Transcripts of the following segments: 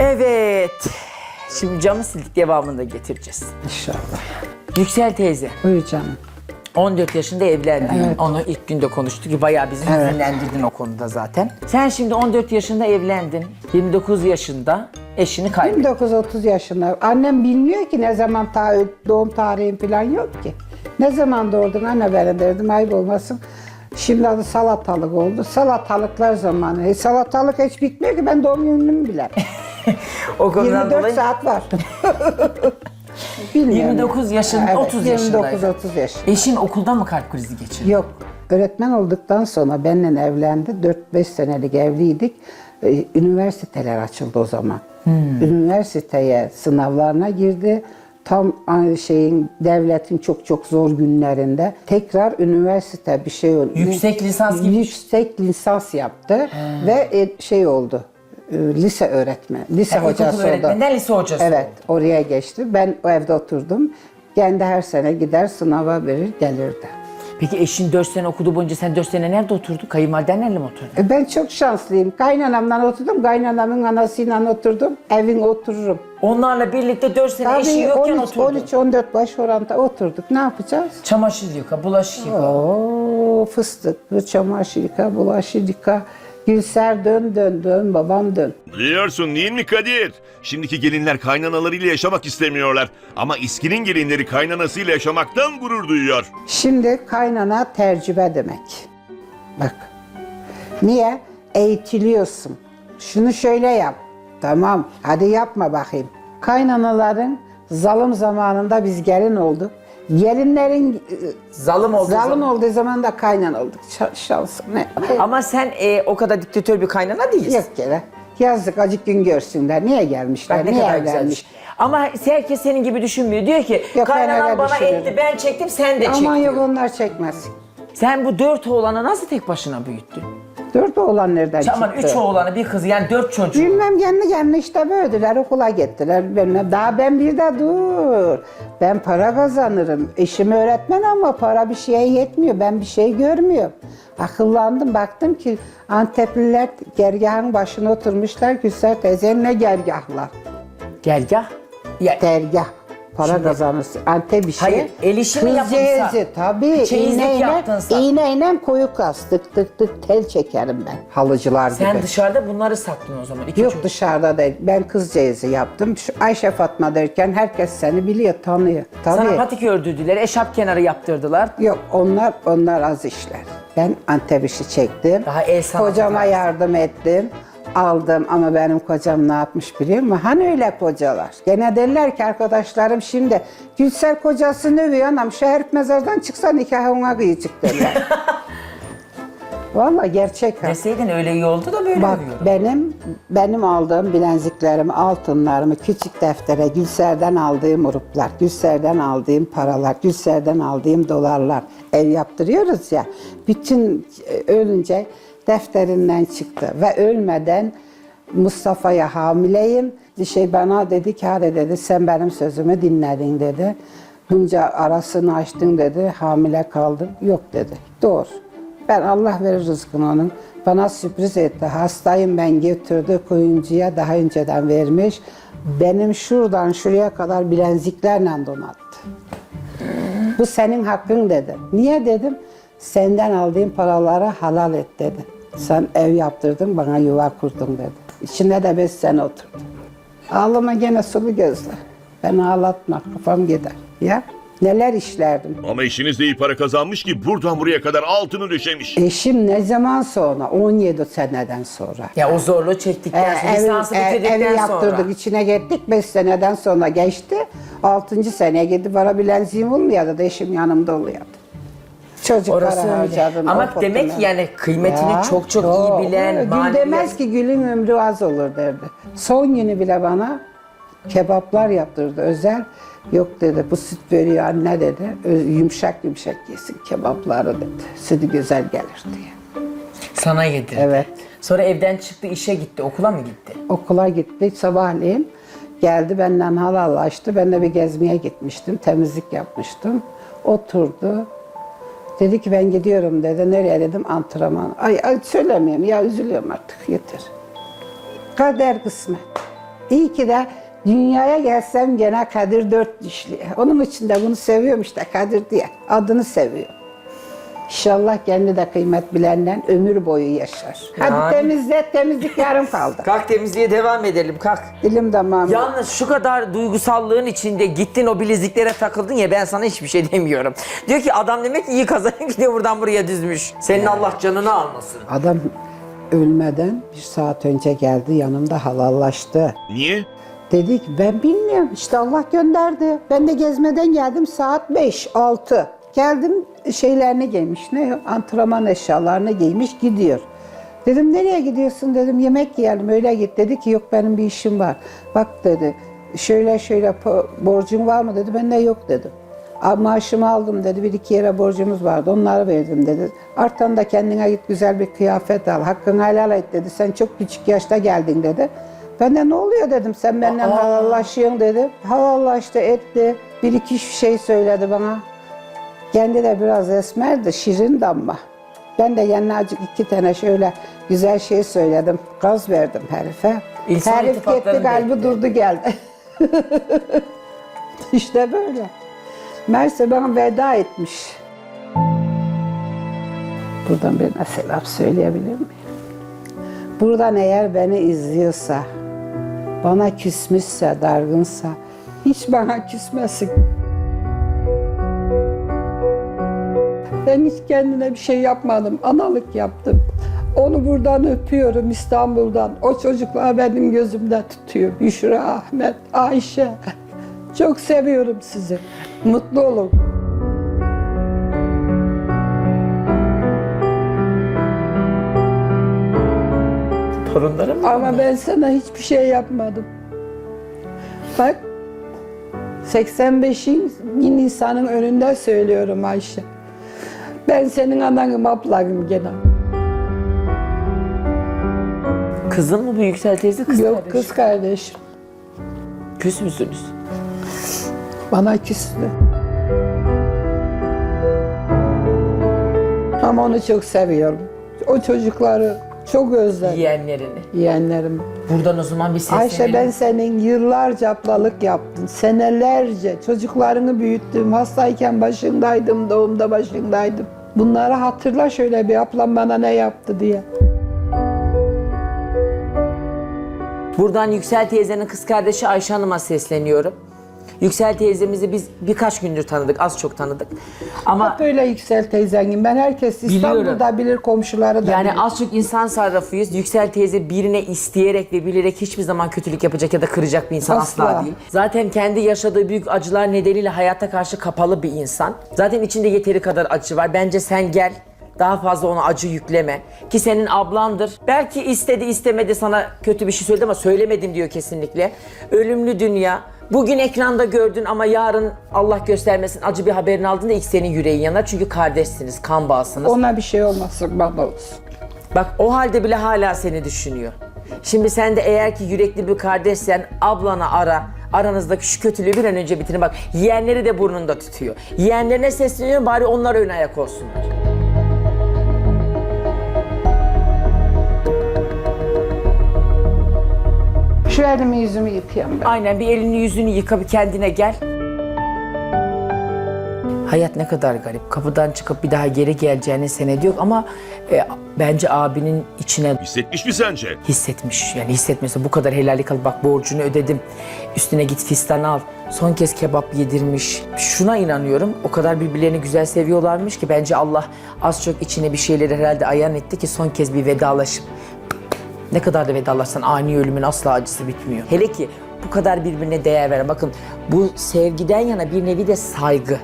Evet. Şimdi camı sildik devamını da getireceğiz. İnşallah. Yüksel teyze. Buyur canım. 14 yaşında evlendin. Evet. Onu ilk günde konuştuk ki bayağı bizi Evet. hüzünlendirdin o konuda zaten. Sen şimdi 14 yaşında evlendin. 29 yaşında eşini kaybettin. 29-30 yaşında. Annem bilmiyor ki ne zaman ta doğum tarihim falan yok ki. Ne zaman doğdun anne ben derdim ayıp olmasın. Şimdi adı salatalık oldu. Salatalıklar zamanı. E, salatalık hiç bitmiyor ki ben doğum günümü bile. O konudan 24 dolayı saat var. Bilmiyorum. 29 yaşında, 30 yaşındaydın. 29-30 yaş. eşin okulda mı kalp krizi geçirdi? Yok. Öğretmen olduktan sonra benimle evlendi. 4-5 senelik evliydik. Ee, Üniversiteler açıldı o zaman. Üniversiteye sınavlarına girdi. Tam aynı şeyin devletin çok çok zor günlerinde tekrar üniversite bir şey oldu. Yüksek lisans gibi- Yüksek lisans yaptı ve e, şey oldu. E, Lise öğretmen, lise ilkokul hocası oldu. öğretmeninden lise hocası Evet, oldu. oraya geçti. Ben o evde oturdum. Kendi her sene gider sınava verir gelirdi. Peki eşin 4 sene okudu boyunca sen 4 sene nerede oturdun? Kayınvalidenlerle mi oturdun? E, Ben çok şanslıyım. Kaynanamla oturdum, kaynanamın anasıyla oturdum. Evin otururum. Onlarla birlikte 4 sene Tabii yokken 13, oturdun. 13-14 baş oranda oturduk. Ne yapacağız? Çamaşır yıka, bulaşık yıka. Oo, fıstık, çamaşır yıka, bulaşık yıka. Gülser dön dön dön, babam dön. Biliyorsun değil mi Kadir? Şimdiki gelinler kaynanalarıyla yaşamak istemiyorlar. Ama İSKİ'nin gelinleri kaynanasıyla yaşamaktan gurur duyuyor. Şimdi kaynana tercübe demek. Bak. Niye? Eğitiliyorsun. Şunu şöyle yap. Tamam. Hadi yapma bakayım. Kaynanaların zalim zamanında biz gelin olduk. Gelinlerin e, Zalım oldu. zalim olduğu zaman da kaynan olduk. Ş- şansım ne? Ama sen e, o kadar diktatör bir kaynana değilsin. Yok yere. Yazdık acık gün görsünler. Niye gelmişler? Bak ne Niye kadar evlenmiş? Ama herkes senin gibi düşünmüyor. Diyor ki Yok, ben kaynanan öyle bana düşünüyorum. etti ben çektim sen de çek Aman yok onlar çekmez. Sen bu dört oğlanı nasıl tek başına büyüttün? Dört oğlan nereden Aman çıktı? üç oğlanı bir kızı yani dört çocuğu. Bilmem kendi kendine işte böylediler, okula gittiler. Bilmem. Daha ben bir de dur. Ben para kazanırım. Eşim öğretmen ama para bir şeye yetmiyor. Ben bir şey görmüyorum. Akıllandım, baktım ki Antepliler gergahın başına oturmuşlar. Gülser teyze ne gergahlar? Gergah. Ya, Dergah. Para Şimdi- kazanırsın. Antep işi. Hayır, el işi mi yapılsa? Tabii. Çeyizlik iğneyle, yaptınsa? iğneyle koyu kas. Tık tık tık tel çekerim ben. Halıcılar gibi. sen dışarıda bunları sattın o zaman. İki Yok çocuk. dışarıda değil. Ben kız ceyizi yaptım. Şu Ayşe Fatma derken herkes seni biliyor, tanıyor. Tabii. Sana patik ördürdüler, eşap kenarı yaptırdılar. Yok onlar onlar az işler. Ben Antep işi çektim. Daha el sanatı Kocama tarzı. yardım ettim. Aldım ama benim kocam ne yapmış biliyor musun? Hani öyle kocalar. Gene derler ki arkadaşlarım şimdi Gülser kocasını övüyor anam herif mezardan çıksa nikah ona kıyıcık derler. Vallahi gerçek ha. Deseydin öyle iyi oldu da böyle Bak oluyor. benim benim aldığım bilenziklerimi, altınlarımı küçük deftere Gülser'den aldığım uruplar, Gülser'den aldığım paralar, Gülser'den aldığım dolarlar ev yaptırıyoruz ya. Bütün e, ölünce defterinden çıktı ve ölmeden Mustafa'ya hamileyim. Şey bana dedi ki dedi sen benim sözümü dinledin dedi. Bunca arasını açtın dedi hamile kaldım. Yok dedi. Doğru. Ben Allah verir rızkını onun. Bana sürpriz etti. Hastayım ben götürdü kuyumcuya daha önceden vermiş. Benim şuradan şuraya kadar bilenziklerle donattı. Bu senin hakkın dedi. Niye dedim? Senden aldığım paraları halal et dedi. Sen ev yaptırdın bana yuva kurdun dedi. İçinde de beş sene oturdum. Ağlama gene sulu gözle. Ben ağlatma kafam gider. Ya neler işlerdim. Ama eşiniz de iyi para kazanmış ki buradan buraya kadar altını döşemiş. Eşim ne zaman sonra? 17 seneden sonra. Ya o zorluğu çektikten Ee, sonra, evi, lisansı e, bitirdikten evi sonra. yaptırdık, içine gittik. 5 seneden sonra geçti. 6. seneye gidip bana bilenziğim olmuyordu da eşim yanımda oluyordu. Orası öyle. harcadım. Ama demek ki yani kıymetini çok çok iyi bilen, Gül manevi- demez ki gülün ömrü az olur derdi. Son günü bile bana kebaplar yaptırdı özel. Yok dedi bu süt böreği anne dedi. Ö- Yumuşak yumuşak yesin kebapları dedi. Sütü güzel gelir diye. Sana yedirdi. Evet. Sonra evden çıktı, işe gitti, okula mı gitti? Okula gitti sabahleyin. Geldi benden halallaştı. Ben de bir gezmeye gitmiştim. Temizlik yapmıştım. Oturdu. Dedi ki ben gidiyorum dedi. Nereye dedim antrenman. Ay, ay söylemeyeyim ya üzülüyorum artık yeter. Kader kısmet. İyi ki de dünyaya gelsem gene Kadir dört dişli. Onun için de bunu seviyorum işte Kadir diye. Adını seviyor. İnşallah kendi de kıymet bilenden ömür boyu yaşar. Hadi Yani. temizle, temizlik yarım kaldı. Kalk temizliğe devam edelim kalk. Dilim damağım. Yalnız şu kadar duygusallığın içinde gittin o bileziklere takıldın ya ben sana hiçbir şey demiyorum. Diyor ki adam demek ki iyi kazanıyor gidiyor buradan buraya düzmüş. Senin Allah canını almasın. Adam ölmeden bir saat önce geldi yanımda halallaştı. Niye? Dedi ki ben bilmiyorum işte Allah gönderdi. Ben de gezmeden geldim saat 5 6. Geldim şeylerini giymiş ne antrenman eşyalarını giymiş gidiyor. Dedim nereye gidiyorsun dedim yemek yiyelim öyle git. Dedi ki yok benim bir işim var. Bak dedi şöyle şöyle borcun var mı dedi. Ben de yok dedim. "Aa, Maaşımı aldım dedi. Bir iki yere borcumuz vardı. Onları verdim dedi. Artan da kendine git güzel bir kıyafet al. Hakkını helal et dedi. Sen çok küçük yaşta geldin dedi. Ben de ne oluyor dedim. Sen benden halallaşıyorsun dedi. Halallaştı etti. Bir iki şey söyledi bana. Kendi de biraz esmerdi. Şirin de ama. Ben de yanına iki tane şöyle güzel şey söyledim. Gaz verdim herife. İnsan Herif gitti kalbi bekliyor. durdu geldi. işte böyle. Merse bana veda etmiş. Buradan birine selam söyleyebilir miyim? Buradan eğer beni izliyorsa, bana küsmüşse, dargınsa, hiç bana küsmesin. Ben hiç kendine bir şey yapmadım, analık yaptım. Onu buradan öpüyorum İstanbul'dan. O çocuklar benim gözümde tutuyor. Büşra, Ahmet, Ayşe. Çok seviyorum sizi. Mutlu olun. Torunlarım mı? Ama ben sana hiçbir şey yapmadım. Bak 85 bin insanın önünde söylüyorum Ayşe. Ben senin ananım ablanım gene. Kızın mı bu Yüksel teyze kız Yok kardeş? kız kardeşim. Küs müsünüz? Bana küstü. Ama onu çok seviyorum. O çocukları çok özledim. Yeğenlerini. Yeğenlerim. Buradan o zaman bir seslenelim. Ayşe ben senin yıllarca ablalık yaptım. Senelerce çocuklarını büyüttüm. Hastayken başındaydım, doğumda başındaydım. Bunları hatırla şöyle bir ablam bana ne yaptı diye. Buradan Yüksel teyzenin kız kardeşi Ayşe Hanım'a sesleniyorum. Yüksel teyzemizi biz birkaç gündür tanıdık, az çok tanıdık. Ama Hep böyle yüksel teyzenim. Ben herkes Biliyorum. İstanbul'da bilir, komşuları da yani bilir. az çok insan sarrafıyız. Yüksel teyze birine isteyerek ve bilerek hiçbir zaman kötülük yapacak ya da kıracak bir insan asla, Asla. değil. Zaten kendi yaşadığı büyük acılar nedeniyle hayata karşı kapalı bir insan. Zaten içinde yeteri kadar acı var. Bence sen gel. Daha fazla ona acı yükleme. Ki senin ablandır. Belki istedi istemedi sana kötü bir şey söyledi ama söylemedim diyor kesinlikle. Ölümlü dünya. Bugün ekranda gördün ama yarın Allah göstermesin acı bir haberini aldığında ilk senin yüreğin yanar. Çünkü kardeşsiniz, kan bağısınız. Ona bir şey olmasın bana olsun. Bak o halde bile hala seni düşünüyor. Şimdi sen de eğer ki yürekli bir kardeşsen ablana ara. Aranızdaki şu kötülüğü bir an önce bitirin. Bak yeğenleri de burnunda tutuyor. Yeğenlerine sesleniyorum bari onlar ön ayak olsunlar. Şu elimi yüzümü yıkayayım ben. Aynen bir elini yüzünü yıka bir kendine gel. Hayat ne kadar garip. Kapıdan çıkıp bir daha geri geleceğini senedi yok ama e, bence abinin içine Hissetmiş mi sence? hissetmiş. Yani hissetmiyorsa bu kadar helallik al. Bak borcunu ödedim. Üstüne git fistan al. Son kez kebap yedirmiş. Şuna inanıyorum. O kadar birbirlerini güzel seviyorlarmış ki bence Allah az çok içine bir şeyleri herhalde ayan etti ki son kez bir vedalaşıp ne kadar da vedalaşsan ani ölümün asla acısı bitmiyor. Hele ki bu kadar birbirine değer veren. Bakın bu sevgiden yana bir nevi de saygı.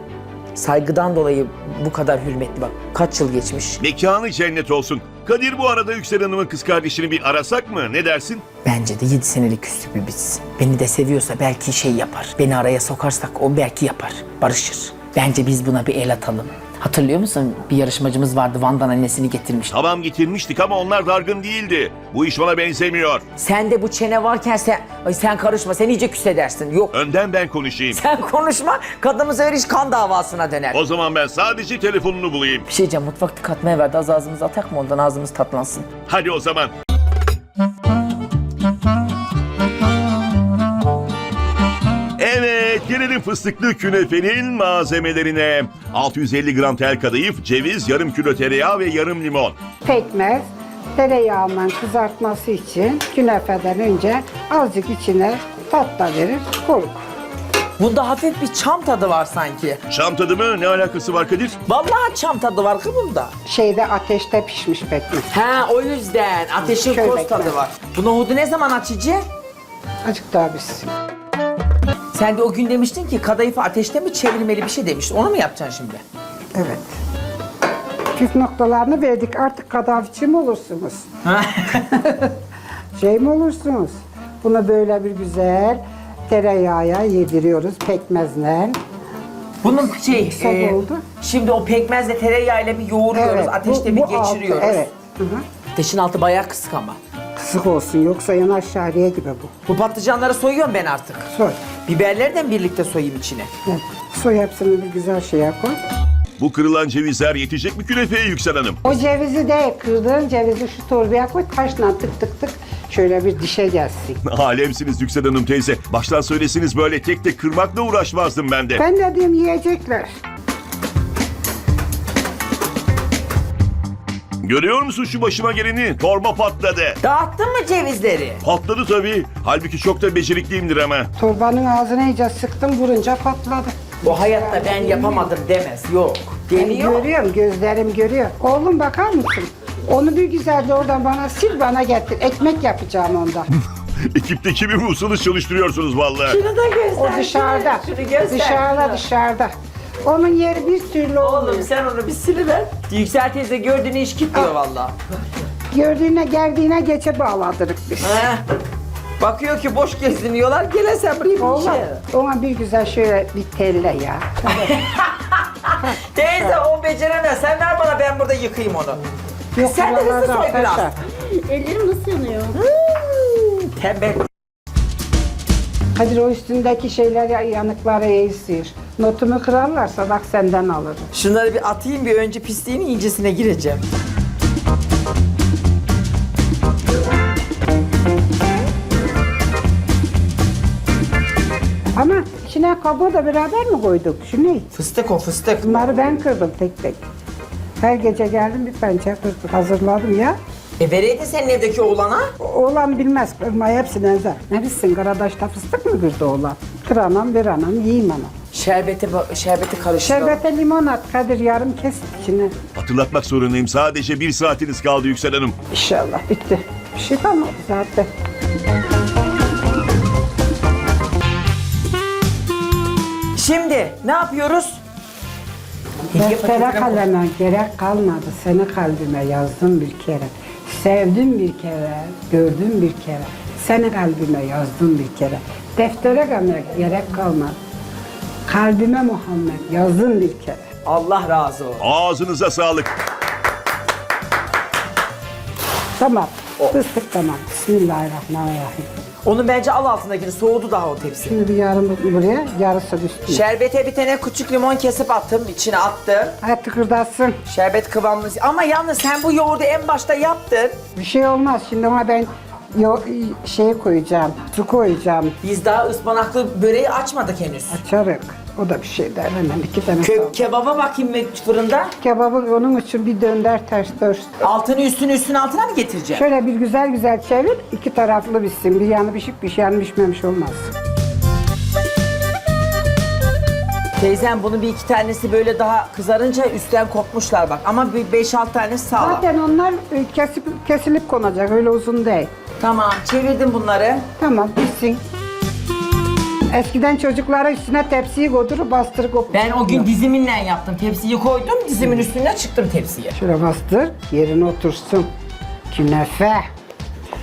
Saygıdan dolayı bu kadar hürmetli bak. Kaç yıl geçmiş. Mekanı cennet olsun. Kadir bu arada Yüksel Hanım'ın kız kardeşini bir arasak mı? Ne dersin? Bence de 7 senelik küslük bir bitsin. Beni de seviyorsa belki şey yapar. Beni araya sokarsak o belki yapar. Barışır. Bence biz buna bir el atalım. Hatırlıyor musun? Bir yarışmacımız vardı Van'dan annesini getirmiş. Tamam getirmiştik ama onlar dargın değildi. Bu iş bana benzemiyor. Sen de bu çene varken sen Ay sen karışma sen iyice küs edersin. Yok Önden ben konuşayım. sen konuşma kadın sefer iş kan davasına döner. O zaman ben sadece telefonunu bulayım. Bir şey diyeceğim mutfakta katmaya verdi az ağzımıza atak mı ondan ağzımız tatlansın. Hadi o zaman. Fıstıklı künefenin malzemelerine. 650 gram tel kadayıf, ceviz, yarım kilo tereyağı ve yarım limon. Pekmez tereyağından kızartması için künefeden önce azıcık içine tat da verir, koyuk. Bunda hafif bir çam tadı var sanki. Şam tadı mı? Ne alakası var Kadir? Vallahi çam tadı var bunda. Şeyde ateşte pişmiş pekmez. Ha o yüzden ateşin Köy koz bekler. tadı var. Bu nohudu ne zaman açıcı? Azıcık daha pişsin. Sen de o gün demiştin ki kadayıfı ateşte mi çevirmeli bir şey demiştin. Onu mu yapacaksın şimdi? Evet. Püf noktalarını verdik. Artık kadavçı mı olursunuz? şey mi olursunuz? Bunu böyle bir güzel tereyağına yediriyoruz pekmezle. Bunun şey, Sabah oldu. şimdi o pekmezle tereyağıyla bir yoğuruyoruz, bu- ateşte bu bir altı, geçiriyoruz. evet. Hı hı. Ateşin altı bayağı kısık ama. Kısık olsun yoksa yanar şahriye gibi bu. Bu patlıcanları soyuyorum ben artık. Soy. Biberleri de mi birlikte soyayım içine? Evet. Soy hepsini bir güzel şeye koy. Bu kırılan cevizler yetecek mi künefeye Yüksel Hanım? O cevizi de kırdığın cevizi şu torbaya koy. Taşla tık tık tık şöyle bir dişe gelsin. Alemsiniz Yüksel Hanım teyze. Baştan söylesiniz böyle tek tek kırmakla uğraşmazdım ben de. Ben dediğim yiyecekler. Görüyor musun şu başıma geleni? Torba patladı. Dağıttın mı cevizleri? Patladı tabii. Halbuki çok da becerikliyimdir ama. Torbanın ağzına iyice sıktım vurunca patladı. Bu hayatta ben yapamadım demez. Yok. Deniyor. Görüyorum gözlerim görüyor. Oğlum bakar mısın? Onu bir güzelce oradan bana sil bana getir. Ekmek yapacağım ondan. Ekipte kimi bulsanız çalıştırıyorsunuz vallahi. Şunu da göster. O dışarıda. Şunu göster. Dışarıda şunu. dışarıda. Onun yeri bir türlü olmuyor. Oğlum sen onu bir siliver. Yüksel teyze gördüğünü iş kitliyor valla. Gördüğüne geldiğine geçe bağladırık biz. Heh. Bakıyor ki boş geziniyorlar. Gele sen buraya bir Oğlum şey. ona bir güzel şöyle bir telle ya. Teyze o beceremez. Sen ver bana ben burada yıkayayım onu. Yok, sen de hızlı buralarda soy biraz. Ellerim nasıl yanıyor? Tembel. Kadir o üstündeki şeyler yanıklara iyi sıyır. Notumu kırarlarsa bak senden alırım. Şunları bir atayım bir önce pisliğinin incesine gireceğim. Ama içine kabuğu da beraber mi koyduk? Şu ne? Fıstık o fıstık. Bunları ben kırdım tek tek. Her gece geldim bir pençe kırdım. Hazırladım ya. E vereydin senin evdeki oğlana. Oğlan bilmez kırmayı hepsini ezer. Ne bilsin Karadaş'ta fıstık mı kırdı oğlan? Kır anam bir anam yiyeyim anam. Şerbeti, şerbeti karıştıralım. Şerbete limon at Kadir yarım kes içine. Hatırlatmak zorundayım. Sadece bir saatiniz kaldı Yüksel Hanım. İnşallah bitti. Bir şey kalmadı zaten. Şimdi ne yapıyoruz? Deftere kaleme gerek kalmadı. Seni kalbime yazdım bir kere. Sevdim bir kere, gördüm bir kere. Seni kalbime yazdım bir kere. Deftere kaleme gerek kalmadı. Kalbime Muhammed yazdım bir kere. Allah razı olsun. Ağzınıza sağlık. Tamam. Fıstık tamam. Bismillahirrahmanirrahim. Onun bence al altındakini soğudu daha o tepsi. Şimdi bir yarım buraya, yarısı üstüne. Şerbete bir tane küçük limon kesip attım, içine attım. Hadi tıkırdatsın. Şerbet kıvamlı. Ama yalnız sen bu yoğurdu en başta yaptın. Bir şey olmaz. Şimdi ona ben yo, şey koyacağım, su koyacağım. Biz daha ıspanaklı böreği açmadık henüz. Açarık. O da bir şey der. Hemen iki tane Kö- kebaba bakayım ben fırında. Kebabı onun için bir dönder ters dört. Altını üstünü üstün altına mı getireceğim? Şöyle bir güzel güzel çevir. iki taraflı bitsin. Bir yanı pişip bir yanı pişmemiş olmaz. Teyzem bunun bir iki tanesi böyle daha kızarınca üstten kopmuşlar bak. Ama bir beş altı tanesi sağlam. Zaten onlar e, kesip, kesilip konacak. Öyle uzun değil. Tamam çevirdim bunları. Tamam pişsin. Eskiden çocuklara üstüne tepsiyi koydurup bastırıp kopup. Ben o gün diziminle yaptım. Tepsiyi koydum, dizimin üstüne çıktım tepsiye. Şöyle bastır, yerine otursun. Künefe.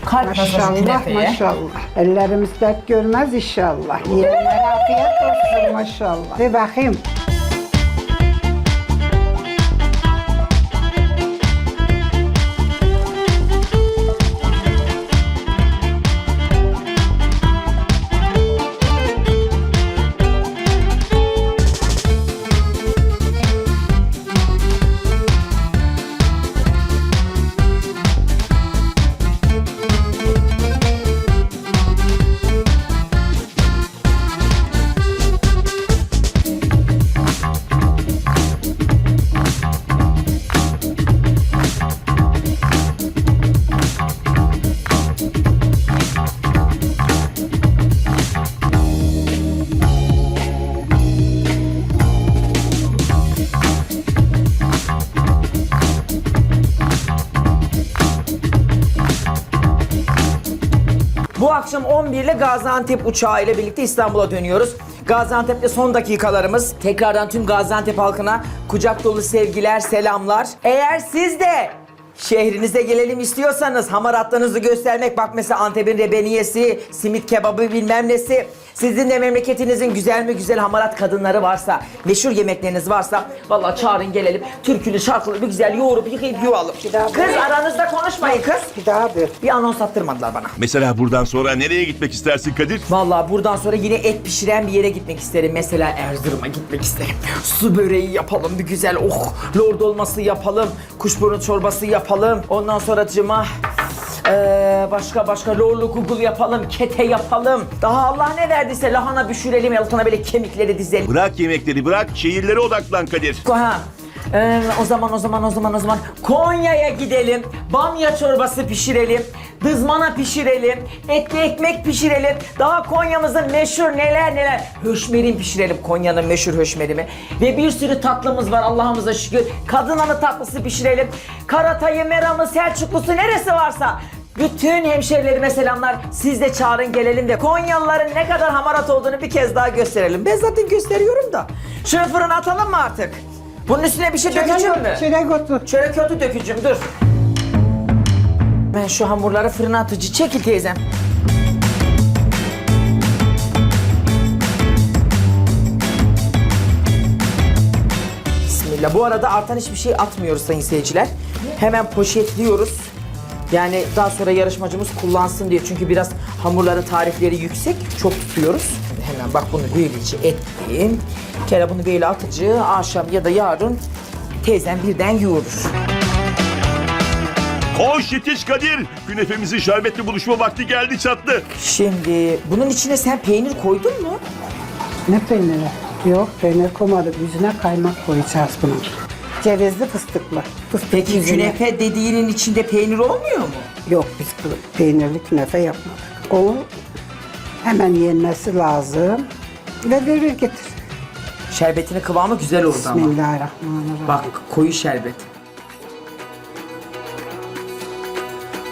Kalp Maşallah künefeye. maşallah. Ellerimiz dert görmez inşallah. Yiyenlere afiyet olsun maşallah. Bir bakayım. Akşam 11 ile Gaziantep uçağı ile birlikte İstanbul'a dönüyoruz. Gaziantep'te son dakikalarımız. Tekrardan tüm Gaziantep halkına kucak dolu sevgiler, selamlar. Eğer siz de şehrinize gelelim istiyorsanız hamaratlarınızı göstermek bak mesela Antep'in rebeniyesi, simit kebabı bilmem nesi. Sizin de memleketinizin güzel mi güzel hamarat kadınları varsa, meşhur yemekleriniz varsa vallahi çağırın gelelim. Türkülü şarkılı bir güzel yoğurup yıkayıp yuvalım. Kız aranızda konuşmayın kız. Bir daha bir. Bir anons attırmadılar bana. Mesela buradan sonra nereye gitmek istersin Kadir? Vallahi buradan sonra yine et pişiren bir yere gitmek isterim. Mesela Erzurum'a gitmek isterim. Su böreği yapalım bir güzel. Oh lord olması yapalım. Kuşburnu çorbası yapalım. Ondan sonra cıma ee, başka başka lorlu kugul yapalım, kete yapalım. Daha Allah ne verdiyse lahana pişirelim, altına böyle kemikleri dizelim. Bırak yemekleri bırak şehirlere odaklan Kadir. Ha. Ee, o zaman o zaman o zaman o zaman Konya'ya gidelim. Bamya çorbası pişirelim. Dızmana pişirelim. Etli ekmek pişirelim. Daha Konya'mızın meşhur neler neler. Höşmerin pişirelim Konya'nın meşhur höşmerimi. Ve bir sürü tatlımız var Allah'ımıza şükür. Kadın anı tatlısı pişirelim. Karatayı, Meram'ı, Selçuklusu neresi varsa bütün hemşerilerime selamlar. Siz de çağırın gelelim de Konyalıların ne kadar hamarat olduğunu bir kez daha gösterelim. Ben zaten gösteriyorum da. Şunu fırına atalım mı artık? Bunun üstüne bir şey dökeceğim mi? Çörek otu. Şöyle kötü dökücüm dur. Ben şu hamurları fırına atıcı. Çekil teyzem. Bismillah. Bu arada artan hiçbir şey atmıyoruz sayın seyirciler. Hemen poşetliyoruz. Yani daha sonra yarışmacımız kullansın diye. Çünkü biraz hamurların tarifleri yüksek. Çok tutuyoruz. Hemen bak bunu böylece ettim. Bir kere bunu böyle atıcı akşam ya da yarın teyzem birden yoğurur. Koş yetiş Kadir. Künefemizin şerbetli buluşma vakti geldi çattı. Şimdi bunun içine sen peynir koydun mu? Ne peyniri? Yok peynir koymadık. Yüzüne kaymak koyacağız bunun. Cevizli fıstıklı. Fıstık Peki yüzüne. künefe dediğinin içinde peynir olmuyor mu? Yok biz peynirli künefe yapmadık. O hemen yenmesi lazım. Ve verir getir. Şerbetinin kıvamı güzel oldu ama. Bismillahirrahmanirrahim. Bak koyu şerbet.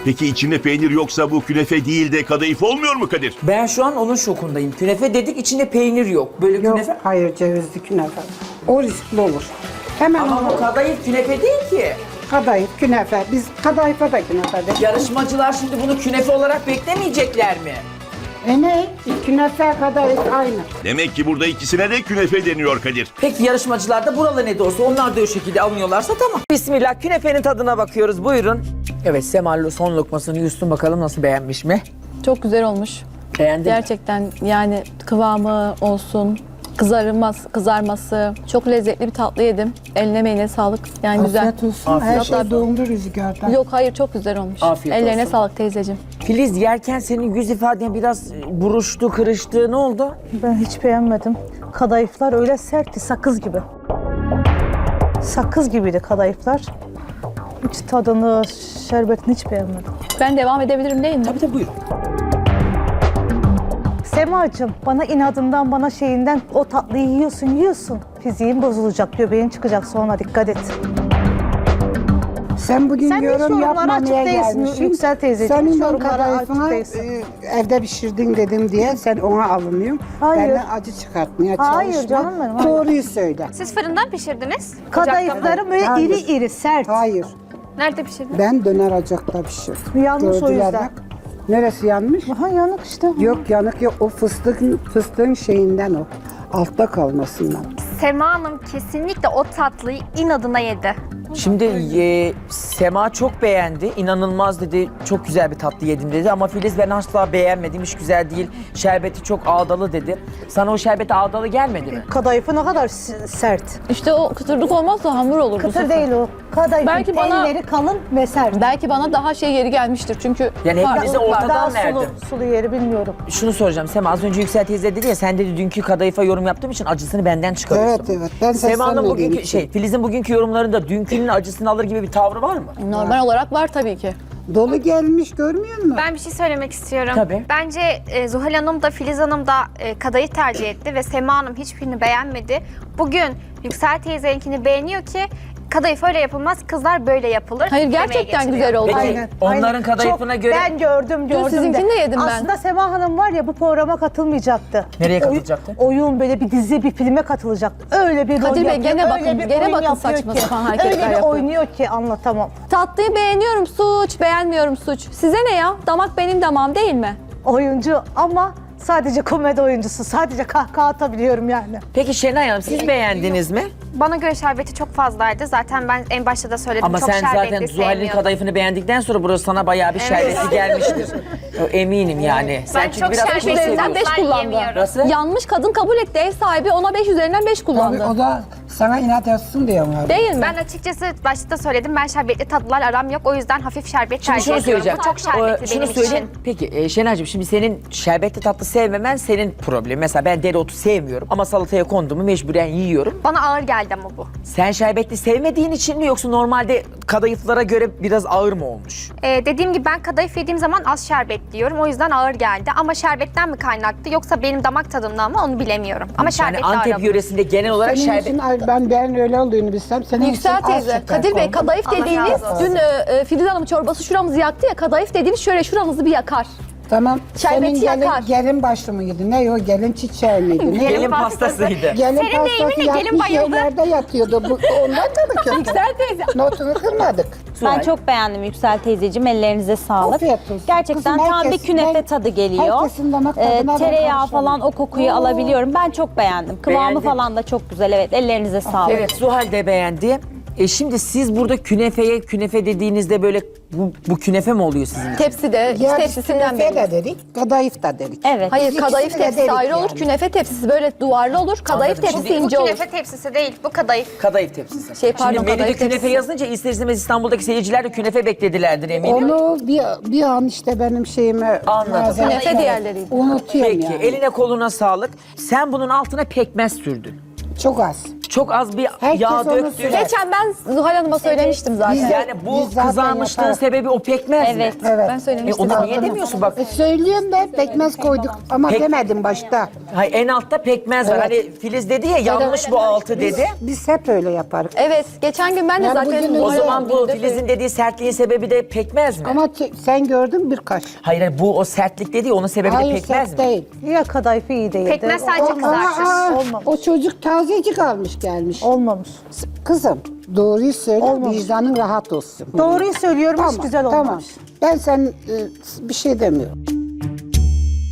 Peki içinde peynir yoksa bu künefe değil de kadayıf olmuyor mu Kadir? Ben şu an onun şokundayım. Künefe dedik içinde peynir yok. Böyle Yok künefe. hayır cevizli künefe. O riskli olur. Hemen Ama onu bu kadayıf künefe değil ki. kadayıf künefe. Biz kadayıfa da künefe de. Yarışmacılar şimdi bunu künefe olarak beklemeyecekler mi? E ne? Künefe kadayıf aynı. Demek ki burada ikisine de künefe deniyor Kadir. Peki yarışmacılar da buralı ne de olsa onlar da o şekilde almıyorlarsa tamam. Bismillah künefenin tadına bakıyoruz buyurun. Evet Semal son lokmasını yutsun bakalım nasıl beğenmiş mi? Çok güzel olmuş. Beğendin mi? Gerçekten yani kıvamı olsun, kızarması, kızarması. Çok lezzetli bir tatlı yedim. Eline meğine sağlık. Yani güzel. Afiyet olsun. Afiyet Her olsun. şey doğumlu rüzgardan. Yok hayır çok güzel olmuş. Afiyet Ellerine olsun. sağlık teyzeciğim. Filiz yerken senin yüz ifaden biraz buruştu, kırıştı. Ne oldu? Ben hiç beğenmedim. Kadayıflar öyle sertti, sakız gibi. Sakız gibiydi kadayıflar. Hiç tadını, şerbetini hiç beğenmedim. Ben devam edebilirim değil mi? Tabii tabii buyurun. Semacığım bana inadından, bana şeyinden o tatlıyı yiyorsun, yiyorsun. Fiziğin bozulacak, göbeğin çıkacak sonra dikkat et. Sen bugün Sen hiç yorum yorumlara açık yapmamaya değilsin gelmişsin. Yüksel teyzeciğim. Senin ben yorumlara kadayıfına açık değilsin. e, evde pişirdin dedim diye sen ona alınıyorsun. Hayır. Benden acı çıkartmaya Hayır çalışma. canım benim, hayır. Doğruyu söyle. Siz fırından pişirdiniz. Kadayıflarım böyle Hayır. iri iri, sert. Hayır. Nerede pişirdiniz? Ben döner ocakta pişirdim. Yanmış o yüzden. Neresi yanmış? Aha yanık işte. Yok yanık yok. O fıstığın, fıstığın şeyinden o. Altta kalmasından. Sema Hanım kesinlikle o tatlıyı inadına yedi. Şimdi e, Sema çok beğendi. inanılmaz dedi. Çok güzel bir tatlı yedim dedi. Ama Filiz ben asla beğenmedim. Hiç güzel değil. Şerbeti çok ağdalı dedi. Sana o şerbeti ağdalı gelmedi mi? Kadayıfı ne kadar s- sert. İşte o kıtırlık olmazsa hamur olur bu Kıtır sefer. değil o. Kadayıfın Belki bana- telleri kalın ve sert. Belki bana daha şey yeri gelmiştir çünkü Yani farklılık var. ortada- Daha verdim. sulu, sulu yeri bilmiyorum. Şunu soracağım Sema az önce Yüksel teyze dedi ya sen dedi dünkü kadayıfa yorum yaptığım için acısını benden çıkarıyorsun. Evet evet. Ben Sema'nın seslenmediğim bugünkü için. şey Filiz'in bugünkü yorumlarında dünkünün acısını alır gibi bir tavrı var mı? Normal olarak var tabii ki. Dolu gelmiş görmüyor musun? Ben bir şey söylemek istiyorum. Tabii. Bence e, Zuhal Hanım da Filiz Hanım da e, kadayıf tercih etti ve Sema Hanım hiçbirini beğenmedi. Bugün Yüksel teyzeninkini beğeniyor ki kadayıf öyle yapılmaz, kızlar böyle yapılır. Hayır demeye gerçekten getiriyor. güzel oldu. Peki onların kadayıfına Çok- göre Ben gördüm gördüm sizinkini de yedim ben. Aslında Sema Hanım var ya bu programa katılmayacaktı. Nereye katılacaktı? oyun böyle bir dizi bir filme katılacaktı. Öyle bir rol Kadir Bey, yapıyor, gene öyle bakın, bir gene oyun bakın yapıyor saçma ki, sapan hareketler Öyle bir yapıyor. oynuyor ki anlatamam. Tatlıyı beğeniyorum suç, beğenmiyorum suç. Size ne ya? Damak benim damağım değil mi? Oyuncu ama sadece komedi oyuncusu. Sadece kahkaha atabiliyorum yani. Peki Şenay Hanım siz beğendiniz mi? Bana göre şerbeti çok fazlaydı. Zaten ben en başta da söyledim Ama çok sen şerbetli zaten Zuhal'in sevmiyordum. kadayıfını beğendikten sonra burası sana bayağı bir şerbeti gelmiştir. Eminim yani. Sen Ben çünkü çok biraz tuz şerbetli üzerinden seviyorsun. beş tatlılar kullandı. yemiyorum. Nasıl? Yanmış kadın kabul etti. Ev sahibi ona 5 üzerinden 5 Abi kullandı. o da sana inat etsin diyor abi. Değil mi? Ben açıkçası başta söyledim ben şerbetli tatlılar aram yok. O yüzden hafif şerbet Şimdi tercih şunu ediyorum. söyleyeceğim. Bu çok şerbetli Ee, şunu benim söyleyeyim. için. Peki e, Şenay'cığım şimdi senin şerbetli tatlı sevmemen senin problemin. Mesela ben dereotu sevmiyorum ama salataya konduğumu mecburen yiyorum. Bana ağır geldi ama bu. Sen şerbetli sevmediğin için mi yoksa normalde kadayıflara göre biraz ağır mı olmuş? Ee, dediğim gibi ben kadayıf yediğim zaman az şerbet diyorum. O yüzden ağır geldi. Ama şerbetten mi kaynaklı yoksa benim damak tadımdan mı onu bilemiyorum. Ama Yani şerbetli Antep aram. yöresinde genel olarak Senin şerbet... için ben ben öyle olduğunu bilsem senin Yüksel teyze, Kadir Bey kadayıf Allah dediğiniz razı olsun. dün e, e, Filiz Hanım çorbası şuramızı yaktı ya kadayıf dediğiniz şöyle şuramızı bir yakar. Tamam. Şerbeti Senin gelin, yakar. gelin başlı mıydı? Ne o? Gelin çiçeği miydi? Ne? Gelin pastasıydı. Gelin Senin pastası deyiminle gelin yapmış bayıldı. yerlerde yatıyordu. Bu, ondan da mı kötü? Yüksel teyze. Notunu kırmadık. Ben çok beğendim Yüksel teyzeciğim. Ellerinize sağlık. Afiyet olsun. Gerçekten Kızım, tam bir herkes- künefe ben- tadı geliyor. herkesin damak Ee, tadına ben tereyağı karışamam. falan o kokuyu Oo. alabiliyorum. Ben çok beğendim. Kıvamı Beğendin. falan da çok güzel. Evet ellerinize sağlık. Evet Zuhal de beğendi. E şimdi siz burada künefeye künefe dediğinizde böyle bu, bu künefe mi oluyor sizin için? Tepside, Ya biz tepsisinden künefe belli. de dedik, kadayıf da dedik. Evet. Hayır İkisini kadayıf de tepsisi dedik ayrı olur, yani. künefe tepsisi böyle duvarlı olur, kadayıf Anladım. tepsisi Bu ince olur. künefe tepsisi değil. Bu kadayıf. Kadayıf tepsisi. Şey, pardon, Şimdi menüde kadayıf künefe tepsisi. yazınca ister istemez İstanbul'daki seyirciler de künefe bekledilerdir eminim. Onu bir, bir an işte benim şeyime Anladım. bazen- Künefe diğerleriydi. Unutuyorum Peki yani. eline koluna sağlık. Sen bunun altına pekmez sürdün. Çok az. Çok az bir Herkes yağ onu sürer. Geçen ben Zuhal Hanım'a söylemiştim zaten. Yani bu Biz zaten kızarmışlığın yaparız. sebebi o pekmez Evet. mi? Evet. Ben E söylemiştim. onu niye demiyorsun bak? E, söylüyorum da pekmez koyduk ama Pek- demedim başta. Hayır en altta pekmez var. Evet. Hani Filiz dedi ya yanlış bu altı dedi. Biz hep öyle yaparız. Evet, geçen gün ben de Yani zaten bugün O öyle- zaman bu Filiz'in dediği sertliğin sebebi de pekmez mi? Ama sen gördün bir kaş. Hayır hayır, bu o sertlik dedi ya onun sebebi de Hayır pekmez sert mi? değil. Ya kadayıfı iyi değildi. Pekmez sadece kızartır. aa, o çocuk tazecik almış gelmiş. Olmamış. Kızım doğruyu söyle Olmamış. vicdanın rahat olsun. Doğruyu söylüyorum hiç Tamam, güzel tamam. olmamış. Ben sen e, bir şey demiyorum.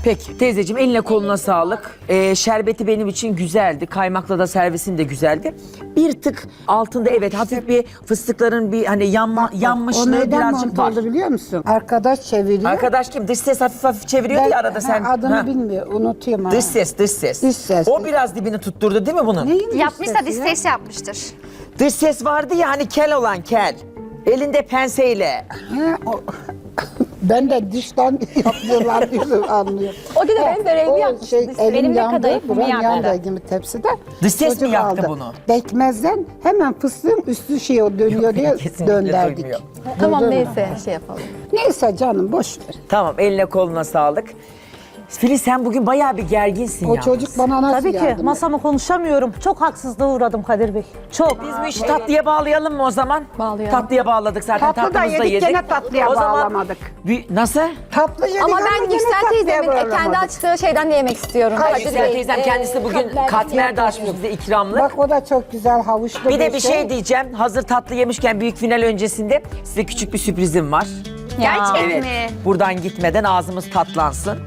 Peki teyzeciğim eline koluna sağlık. Ee, şerbeti benim için güzeldi. Kaymakla da servisin de güzeldi. Bir tık altında evet hafif bir fıstıkların bir hani yanma, o yanmışlığı neden birazcık mantı var. oldu biliyor musun? Arkadaş çeviriyor. Arkadaş kim? Dış ses hafif hafif çeviriyordu Ben- ya arada ha, sen. Adını Ha. bilmiyor, unutuyorum. ha. Dış ses, dış ses. Dış ses. O biraz dibini tutturdu değil mi bunun? Neyin dış Yapmışsa ya? distes yapmıştır. Dış ses vardı ya hani kel olan kel. Elinde penseyle. Ben de dıştan yapıyorlar diye anlıyorum. O gün de Ha, benim böreğimi o yapmıştı Şey, dış elim Benim de yandı, kadayıfımı buram yandı gibi tepside. Dış ses mi Çocuk yaktı aldı. bunu? Bekmezden hemen fıstığın üstü şey o dönüyor diye Kesinlikle duymuyor. Tamam neyse şey yapalım. Neyse canım boş ver. Tamam eline koluna sağlık. Filiz sen bugün bayağı bir gerginsin O ya. çocuk bana nasıl Tabii ki yardım masama konuşamıyorum. Çok haksızlığa uğradım Kadir Bey. Çok. Biz bu işi tatlıya bağlayalım mı o zaman? Bağlayalım. Tatlıya bağladık zaten. Tatlı da tatlımızı yedik, gene tatlıya o zaman bağlamadık. Bir, nasıl? Tatlı yedik Ama ben Yüksel teyzemin e, kendi açtığı şeyden de yemek istiyorum. Ay, Kadir Yüksel Bey, teyzem e, kendisi bugün katmer de açmış bize ikramlık. Bak o da çok güzel havuçlu bir de bir şey diyeceğim. Hazır tatlı yemişken büyük final öncesinde size küçük bir sürprizim var. Gerçek mi? Buradan gitmeden ağzımız tatlansın.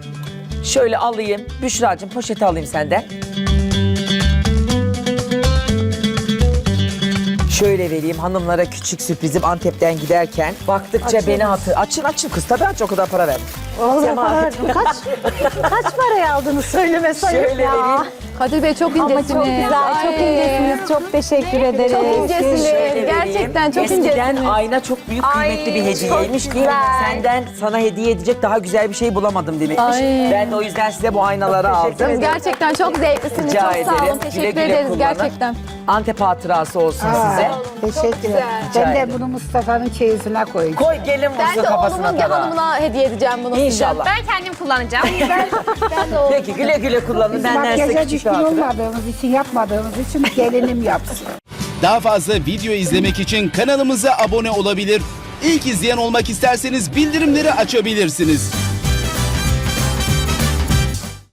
Şöyle alayım. Büşra'cığım poşeti alayım senden. Şöyle vereyim hanımlara küçük sürprizim Antep'ten giderken. Baktıkça beni hatır... Açın açın kız tabii aç o kadar para ver. Vallahi Sema- para verdim. kaç, kaç paraya aldınız söyleme sayın Şöyle ya. vereyim. Kadir Bey çok Ama incesiniz. çok güzel, çok Ay. incesiniz. Çok teşekkür ederiz. Çok incesiniz. Şöyle vereyim. Gerçekten çok Eskiden incesiniz. ayna çok büyük kıymetli bir Ay, hediyeymiş çok ki güzel. senden sana hediye edecek daha güzel bir şey bulamadım demekmiş. Ay. Ben de o yüzden size bu aynaları aldım. Siz gerçekten çok zevklisiniz. Rica çok ederim. sağ olun. Güle Teşekkür güle ederiz kullanın. gerçekten. Antep hatırası olsun size. Teşekkür ederim. Ben de bunu Mustafa'nın çeyizine koyacağım. Koy gelin Ben de kafasına oğlumun hanımına hediye edeceğim bunu. İnşallah. Ben kendim kullanacağım. Ben de oğlum. Peki güle güle kullanın. Biz Benden size makyaja küçük düşkün hatıra. olmadığımız için yapmadığımız için gelinim yapsın. Daha fazla video izlemek için kanalımıza abone olabilir. İlk izleyen olmak isterseniz bildirimleri açabilirsiniz.